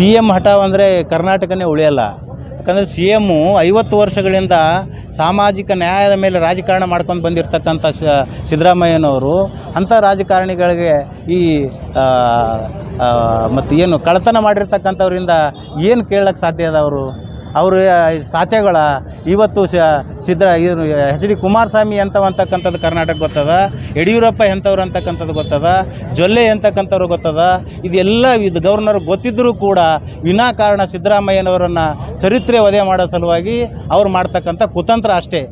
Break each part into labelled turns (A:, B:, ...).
A: C M ಹಠಾವ್ ಅಂದರೆ ಕರ್ನಾಟಕನೇ ಉಳಿಯಲ್ಲ. ಯಾಕಂದರೆ C M ಐವತ್ತು ವರ್ಷಗಳಿಂದ ಸಾಮಾಜಿಕ ನ್ಯಾಯದ ಮೇಲೆ ರಾಜಕಾರಣ ಮಾಡ್ಕೊಂಡು ಬಂದಿರತಕ್ಕಂಥ ಸಿದ್ದರಾಮಯ್ಯನವರು ಅಂಥ ರಾಜಕಾರಣಿಗಳಿಗೆ ಈ ಮತ್ತು ಏನು ಕಳ್ಳತನ ಮಾಡಿರ್ತಕ್ಕಂಥವ್ರಿಂದ ಏನು ಕೇಳಕ್ಕೆ ಸಾಧ್ಯ ಅದ ಅವರು? ಅವರು ಸಾಚೆಗಳ ಇವತ್ತು ಸಿದ್ದ ಎಚ್ ಡಿ ಕುಮಾರಸ್ವಾಮಿ ಎಂಥವು ಅಂತಕ್ಕಂಥದ್ದು ಕರ್ನಾಟಕ ಗೊತ್ತದ, ಯಡಿಯೂರಪ್ಪ ಎಂಥವ್ರು ಅಂತಕ್ಕಂಥದ್ದು ಗೊತ್ತದ, ಜೊಲ್ಲೆ ಎಂತಕ್ಕಂಥವ್ರು ಗೊತ್ತದ, ಇದೆಲ್ಲ ಇದು ಗವರ್ನರ್ ಗೊತ್ತಿದ್ದರೂ ಕೂಡ ವಿನಾಕಾರಣ ಸಿದ್ದರಾಮಯ್ಯನವರನ್ನು ಚರಿತ್ರೆ ವಧೆ ಮಾಡೋ ಸಲುವಾಗಿ ಅವ್ರು ಮಾಡ್ತಕ್ಕಂಥ ಕುತಂತ್ರ ಅಷ್ಟೇ.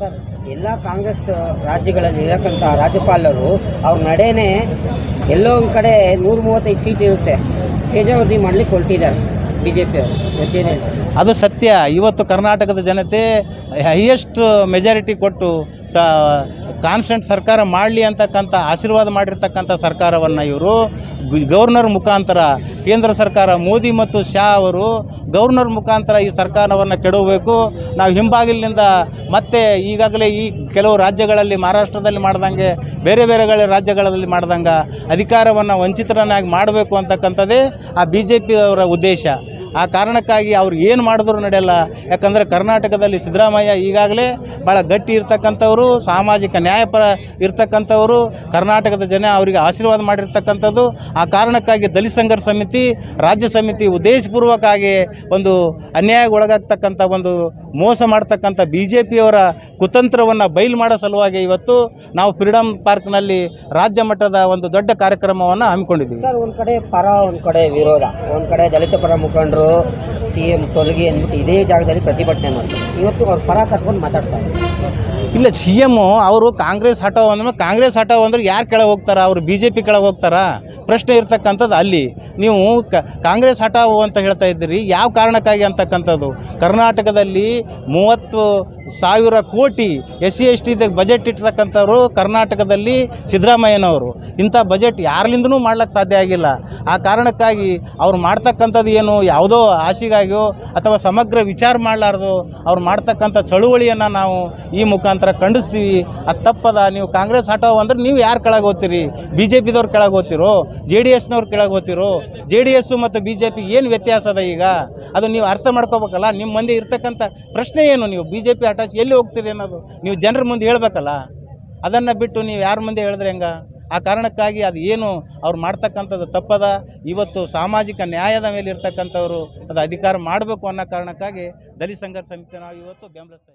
B: ಸರ್, ಎಲ್ಲ ಕಾಂಗ್ರೆಸ್ ರಾಜ್ಯಗಳಲ್ಲಿ ಇರತಕ್ಕಂಥ ರಾಜ್ಯಪಾಲರು ಅವ್ರ ನಡೆನೇ ಎಲ್ಲೋ ಒಂದು ಕಡೆ ನೂರ ಮೂವತ್ತೈದು ಸೀಟ್ ಇರುತ್ತೆ. ತೇಜಾವಧಿ ಮಾಡ್ಲಿಕ್ಕೆ ಹೊರಟಿದ್ದಾರೆ.
A: ಅದು ಸತ್ಯ. ಇವತ್ತು ಕರ್ನಾಟಕದ ಜನತೆ ಹೈಯೆಸ್ಟ್ ಮೆಜಾರಿಟಿ ಕೊಟ್ಟು ಸ ಕಾನ್ಸ್ಟೆಂಟ್ ಸರ್ಕಾರ ಮಾಡಲಿ ಅಂತಕ್ಕಂಥ, ಆಶೀರ್ವಾದ ಮಾಡಿರ್ತಕ್ಕಂಥ ಸರ್ಕಾರವನ್ನು ಇವರು. ಗವರ್ನರ್ ಮುಖಾಂತರ ಕೇಂದ್ರ ಸರ್ಕಾರ ಮೋದಿ ಮತ್ತು ಶಾ ಅವರು ಗವರ್ನರ್ ಮುಖಾಂತರ ಈ ಸರ್ಕಾರವನ್ನು ಕೆಡವಬೇಕು. ನಾವು ಹಿಂಬಾಗಿಲಿನಿಂದ ಮತ್ತೆ ಈಗಾಗಲೇ ಈ ಕೆಲವು ರಾಜ್ಯಗಳಲ್ಲಿ, ಮಹಾರಾಷ್ಟ್ರದಲ್ಲಿ ಮಾಡ್ದಂಗೆ, ಬೇರೆ ಬೇರೆ ರಾಜ್ಯಗಳಲ್ಲಿ ಮಾಡ್ದಂಗೆ ಅಧಿಕಾರವನ್ನು ವಂಚಿತರನ್ನಾಗಿ ಮಾಡಬೇಕು ಅಂತಕ್ಕಂಥದ್ದೇ ಆ ಬಿ ಜೆ ಪಿಯವರ ಉದ್ದೇಶ. ಆ ಕಾರಣಕ್ಕಾಗಿ ಅವ್ರಿಗೆ ಏನು ಮಾಡಿದ್ರು ನಡೆಯಲ್ಲ. ಯಾಕಂದರೆ ಕರ್ನಾಟಕದಲ್ಲಿ ಸಿದ್ದರಾಮಯ್ಯ ಈಗಾಗಲೇ ಭಾಳ ಗಟ್ಟಿ ಇರ್ತಕ್ಕಂಥವ್ರು, ಸಾಮಾಜಿಕ ನ್ಯಾಯಪರ ಇರ್ತಕ್ಕಂಥವ್ರು, ಕರ್ನಾಟಕದ ಜನ ಅವರಿಗೆ ಆಶೀರ್ವಾದ ಮಾಡಿರ್ತಕ್ಕಂಥದ್ದು. ಆ ಕಾರಣಕ್ಕಾಗಿ ದಲಿತ ಸಂಘರ್ಷ ಸಮಿತಿ, ರಾಜ್ಯ ಸಮಿತಿ ಉದ್ದೇಶಪೂರ್ವಕವಾಗಿ ಒಂದು ಅನ್ಯಾಯಕ್ಕೆ ಒಳಗಾಗ್ತಕ್ಕಂಥ ಒಂದು ಮೋಸ ಮಾಡ್ತಕ್ಕಂಥ ಬಿ ಜೆ ಪಿಯವರ ಕುತಂತ್ರವನ್ನು ಬಯಲು ಮಾಡೋ ಸಲುವಾಗಿ ಇವತ್ತು ನಾವು ಫ್ರೀಡಮ್ ಪಾರ್ಕ್ನಲ್ಲಿ ರಾಜ್ಯ ಮಟ್ಟದ ಒಂದು ದೊಡ್ಡ ಕಾರ್ಯಕ್ರಮವನ್ನು ಹಮ್ಮಿಕೊಂಡಿದ್ದೀವಿ.
B: ಸರ್, ಒಂದು ಕಡೆ ಪರ, ಒಂದು ಕಡೆ ವಿರೋಧ, ಒಂದು ಕಡೆ ದಲಿತ ಪರ ಮುಖಂಡರು ಸಿ ಎಂ ತೊಲಗಿ ಅಂದ್ಬಿಟ್ಟು ಇದೇ ಜಾಗದಲ್ಲಿ ಪ್ರತಿಭಟನೆ ಮಾಡ್ತಾರೆ. ಇವತ್ತು ಅವ್ರು ಪರ ಕಟ್ಕೊಂಡು ಮಾತಾಡ್ತಾರೆ
A: ಇಲ್ಲ ಸಿ ಎಮ್ಮು ಅವರು ಕಾಂಗ್ರೆಸ್ ಹಟೋ ಅಂದ್ರೆ ಕಾಂಗ್ರೆಸ್ ಹಟೋ ಅಂದ್ರೆ ಯಾರು ಕೆಳಗೆ ಹೋಗ್ತಾರ? ಅವರು ಬಿ ಜೆ ಪಿ ಕೆಳಗೆ ಹೋಗ್ತಾರಾ? ಪ್ರಶ್ನೆ ಇರ್ತಕ್ಕಂಥದ್ದು ಅಲ್ಲಿ. ನೀವು ಕಾಂಗ್ರೆಸ್ ಹಠಾವು ಅಂತ ಹೇಳ್ತಾ ಇದ್ದೀರಿ, ಯಾವ ಕಾರಣಕ್ಕಾಗಿ ಅಂತಕ್ಕಂಥದ್ದು? ಕರ್ನಾಟಕದಲ್ಲಿ ಮೂವತ್ತು ಸಾವಿರ ಕೋಟಿ ಎಸ್ ಸಿ ಎಸ್ ಟಿದಾಗ ಬಜೆಟ್ ಇಟ್ಟಿರ್ತಕ್ಕಂಥವ್ರು ಕರ್ನಾಟಕದಲ್ಲಿ ಸಿದ್ದರಾಮಯ್ಯನವರು. ಇಂಥ ಬಜೆಟ್ ಯಾರ್ಲಿಂದನೂ ಮಾಡ್ಲಿಕ್ಕೆ ಸಾಧ್ಯ ಆಗಿಲ್ಲ. ಆ ಕಾರಣಕ್ಕಾಗಿ ಅವ್ರು ಮಾಡ್ತಕ್ಕಂಥದ್ದು ಏನು? ಯಾವುದೋ ಆಶೆಗಾಗಿಯೋ ಅಥವಾ ಸಮಗ್ರ ವಿಚಾರ ಮಾಡಲಾರ್ದು ಅವ್ರು ಮಾಡ್ತಕ್ಕಂಥ ಚಳುವಳಿಯನ್ನು ನಾವು ಈ ಮುಖಾಂತರ ಖಂಡಿಸ್ತೀವಿ. ಅದು ತಪ್ಪದ. ನೀವು ಕಾಂಗ್ರೆಸ್ ಹಠಾವು ಅಂದ್ರೆ ನೀವು ಯಾರು ಕೆಳಗೆ ಹೋಗ್ತೀರಿ? ಬಿ ಜೆ ಪಿದವ್ರು ಕೆಳಗೆ ಹೋಗ್ತಿರೋ? ಜೆ ಡಿ ಎಸ್ನವ್ರು ಕೆಳಗೆ ಹೋಗ್ತಿರೋ, ಜೆ ಡಿ ಎಸ್ಸು ಮತ್ತು ಬಿ ಜೆ ಪಿ ಏನು ವ್ಯತ್ಯಾಸ ಅದ ಈಗ? ಅದು ನೀವು ಅರ್ಥ ಮಾಡ್ಕೋಬೇಕಲ್ಲ? ನಿಮ್ಮ ಮಂದಿ ಇರ್ತಕ್ಕಂಥ ಪ್ರಶ್ನೆ ಏನು? ನೀವು ಬಿ ಜೆ ಪಿ ಅಟ್ಯಾಚ್ ಎಲ್ಲಿ ಹೋಗ್ತೀರಿ ಅನ್ನೋದು ನೀವು ಜನರ ಮುಂದೆ ಹೇಳ್ಬೇಕಲ್ಲ? ಅದನ್ನು ಬಿಟ್ಟು ನೀವು ಯಾರ ಮುಂದೆ ಹೇಳಿದ್ರೆ ಹೆಂಗ? ಆ ಕಾರಣಕ್ಕಾಗಿ ಅದು ಏನು ಅವ್ರು ಮಾಡ್ತಕ್ಕಂಥದ್ದು ತಪ್ಪದ? ಇವತ್ತು ಸಾಮಾಜಿಕ ನ್ಯಾಯದ ಮೇಲೆ ಇರ್ತಕ್ಕಂಥವ್ರು ಅದು ಅಧಿಕಾರ ಮಾಡಬೇಕು ಅನ್ನೋ ಕಾರಣಕ್ಕಾಗಿ ದಲಿತ ಸಂಘರ್ಷ ಸಮಿತಿ ನಾವು ಇವತ್ತು ಬೆಂಬಲಿಸ್ತಾ